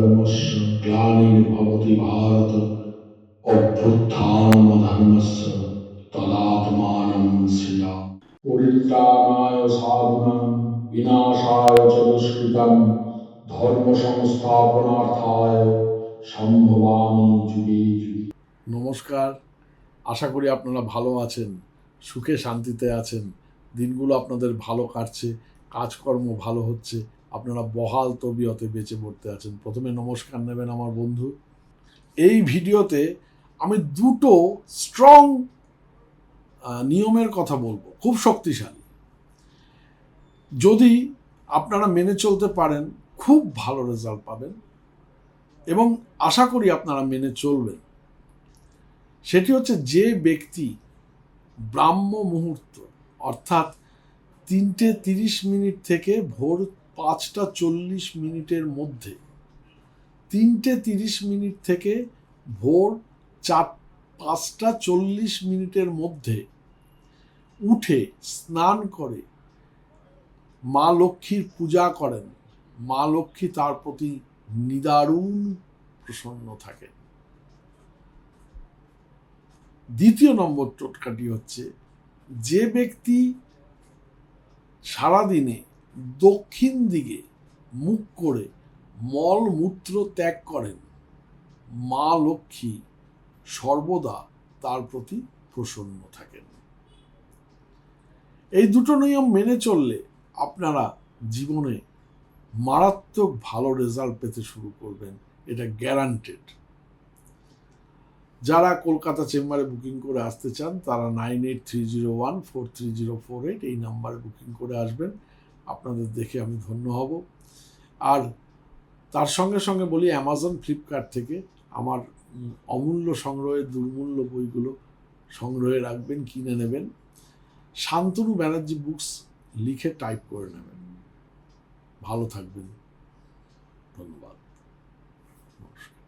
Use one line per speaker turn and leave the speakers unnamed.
ধর্মস্য গ্লানির্ভবতি ভারত অভ্যুত্থানম ধর্মস্য তদাত্মানম শ্রিয়া পরিত্রাণায় সাধুনাম বিনাশায় চ দুষ্কৃতম ধর্ম সংস্থাপনার্থায় সম্ভবামি যুগে।
নমস্কার আশা করি আপনারা ভালো আছেন সুখে শান্তিতে আছেন দিনগুলো আপনাদের ভালো কাটছে কাজকর্ম ভালো হচ্ছে আপনারা বহাল তবিয়তে বেঁচে পড়তে আছেন। প্রথমে নমস্কার নেবেন আমার বন্ধু। এই ভিডিওতে আমি দুটো স্ট্রং নিয়মের কথা বলব। খুব শক্তিশালী। যদি আপনারা মেনে চলতে পারেন, খুব ভালো রেজাল্ট পাবেন এবং আশা করি আপনারা মেনে চলবেন। সেটি হচ্ছে যে ব্যক্তি ব্রাহ্ম মুহূর্ত, অর্থাৎ তিনটে তিরিশ মিনিট থেকে ভোর পাঁচটা চল্লিশ মিনিটের মধ্যে, তিনটে তিরিশ মিনিট থেকে ভোর চার, পাঁচটা চল্লিশ মিনিটের মধ্যে উঠে স্নান করে মা লক্ষ্মীর পূজা করেন। মা লক্ষ্মী তার প্রতি নিদারুণ প্রসন্ন থাকেন। দ্বিতীয় নম্বর টোটকাটি হচ্ছে, যে ব্যক্তি সারাদিনে দক্ষিণ দিকে মুখ করে মল মূত্র ত্যাগ করেন। মা লক্ষ্মী সর্বদা তার প্রতি প্রসন্ন থাকেন। এই দুটো নিয়ম মেনে চললে আপনারা জীবনে মারাত্মক ভালো রেজাল্ট পেতে শুরু করবেন, এটা গ্যারান্টেড। যারা কলকাতা চেম্বারে বুকিং করে আসতে চান, তারা nine eight three zero one four three zero four eight এই নাম্বারে বুকিং করে আসবেন। আপনাদের দেখে আমি ধন্য হব। আর তার সঙ্গে সঙ্গে বলি অ্যামাজন ফ্লিপকার্ট থেকে আমার অমূল্য সংগ্রহের দুর্মূল্য বইগুলো সংগ্রহে রাখবেন, কিনে নেবেন। শান্তনু ব্যানার্জি বুকস লিখে টাইপ করে নেবেন। ভালো থাকবেন। ধন্যবাদ। নমস্কার।